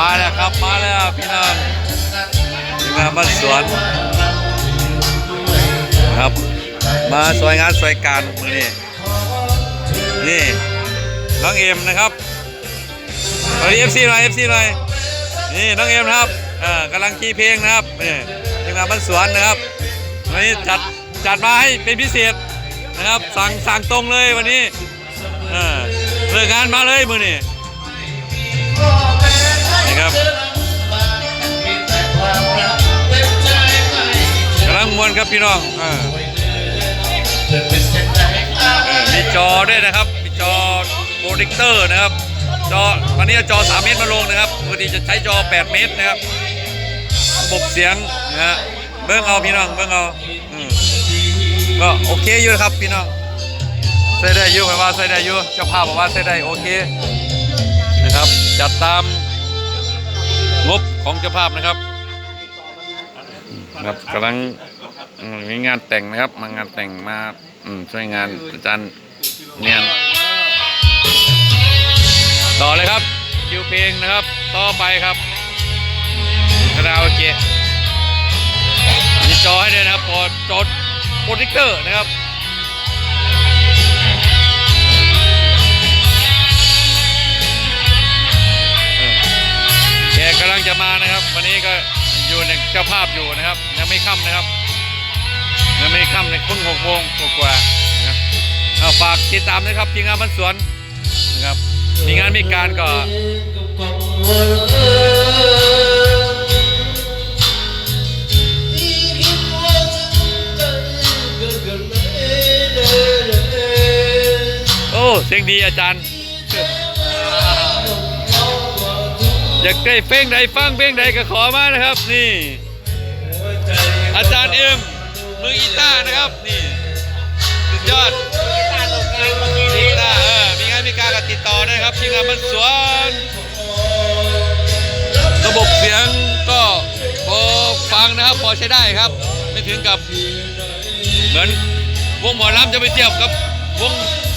มาแล้วครับมาแล้วพี่น้องทีมานบ้านสวนครับ มาสวยงานสวยการมือนี่นี่น้องเอ็มนะครับสวัสดีเอฟซีหน่อยเอฟซีหน่อยนี่น้องเอ็มนะครับเอ่อกำลังคีย์เพลงนะครับนี่ทีมาบ้านสวนนะครับวันนี้จัดจัดมาให้เป็นพิเศษนะครับสั่งสั่งตรงเลยวันนี้เออเลิกงานมาเลยมือนี่ ครับกำลังมวนครับพี่น้องออเออมีจอด้วยนะครับ มีจอโปรเจคเตอร์นะครับ จอวันนี้จอ 3 เมตรมาลงนะครับปกติจะใช้จอ 8 เมตรนะครับระบบเสียงนะฮะเบิ้งเอาพี่น้องเบิ้งเอาอก็โอเคอยู่นะครับพี่น้องใส่ได้อยู่หมว่าใส่ได้อยู่เจ้าภาพบอกว่าใส่ได้โอเคนะครับ จัดตาม งบของเจ้าภาพนะครับครับกำลังอืมมีงานแต่งนะครับมางานแต่งมาอืมช่วยงานอาจารย์เนียนต่อเลยครับคิวเพลงนะครับ ต่อไปครับคาราโอเกะมีจอให้ด้วยนะครับพอจอโปรดิกเตอร์นะครับ จ้าภาพอยู่นะครับ ยังไม่ค่ำนะครับ ยังไม่ค่ำในเพิ่งหกโมงกว่านะครับเอาฝากติดตามนะครับทีมงานบ้านสวนนะครับมีงานมีการก็โอ้เสียงดีอาจารย์อยากได้เพลงใดฟังเพลงใดก็ขอมานะครับนี่ อาจารย์เอ็มมือกีตาร์นะครับ นี่สุดยอดกีตาร์เออมีงานมีการกติดต่อได้ครับทีมงานมันสวนระบบเสียงก็พอฟังนะครับพอใช้ได้ครับ ไม่ถึงกับเหมือนวงหมอลำจะไปเทียบกับวง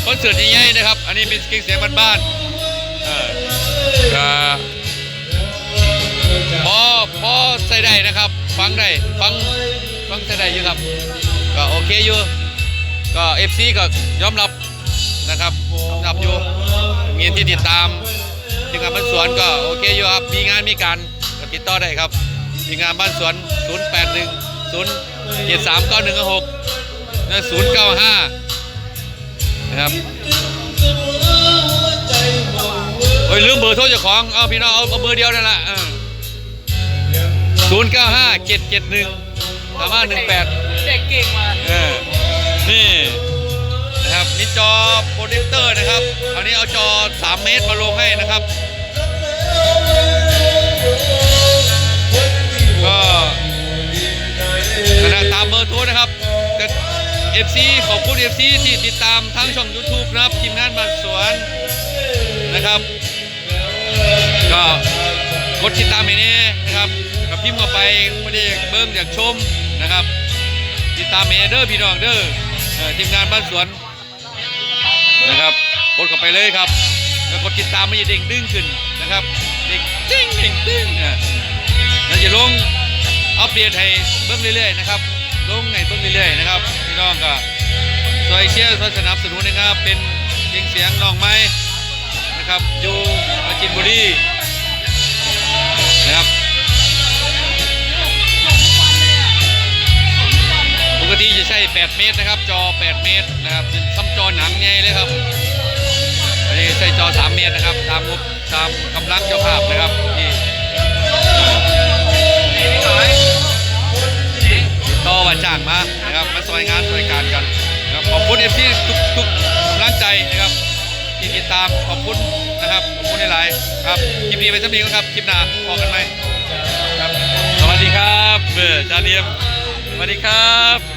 คอนเสิร์ตใหญ่ๆนะครับ อันนี้เป็นเสียงบ้านๆเออก็พอพอใส่ได้นะครับ ฟังได้ฟังฟังใส่ได้อยู่ครับ ก็โอเคอยู่ ก็ FC ก็ยอมรับนะครับยอมรับอยู่มีที่ติดตามทีมงานบ้านสวนก็โอเคอยู่ครับมีงานมีการก็ติดต่อได้ครับทีมงานบ้านสวน 0 8 1 0 7 3 9 1 6นะ095 นะครับโอ้ยลืมเบอร์โทรเจ้าของ เอาพี่น้องเอาเอาเบอร์เดียวนั่นแหละ ศูนย์เก้าห้าเจ็ดเจ็ดหนึ่งสามห้าหนึ่งแปดเด็กเก่งมาเออนี่นะครับนี่จอโปรดิวเตอร์นะครับอันนี้เอาจอ3เมตรมาลงให้นะครับ ก็ขณะตามเบอร์โทรนะครับแต่ FC ขอบคุณ FC ที่ติดตามทั้งช่อง YouTube นะครับทีมงานบ้านสวนนะครับ ก็กดติดตามให้แน่นะครับกับ พิมพ์เข้าไปไม่ได้เบิ้งอยากชมนะครับ ติดตามเมเดอร์พี่น้องเด้อเอ่อทีมงานบ้านสวนนะครับกดเข้าไปเลยครับแล้วกดติดตามมันจะเด้งดึงขึ้นนะครับเด้งดึงเด้งดึงอะเราจะลงอัปเดตให้เบิ้งเรื่อยๆนะครับลงให้เบิ้งเรื่อยๆนะครับพี่น้องก็ซอยเชียร์ซอยสนับสนุนนะครับเป็นเสียงเสียงน้องไม้นะครับอยู่ปราจินบุรี 8 เมตรนะครับ จอ 8 เมตรนะครับเป็นซ้ำจอหนังใหญ่เลยครับ อันนี้ใช้จอ 3 เมตรนะครับ ตามงบตามกำลังเจ้าภาพนะครับนี่ต่อว่าจ้างมานะครับ มาซอยงานซอยการกันนะครับขอบคุณเอฟซีทุกทุกกำลังใจนะครับที่ติดตามขอบคุณนะครับขอบคุณหลายๆครับคลิปนี้ไปสักนิดครับคลิปหน้าพอกันไหมครับสวัสดีครับเบอร์จาเนียมสวัสดีครับ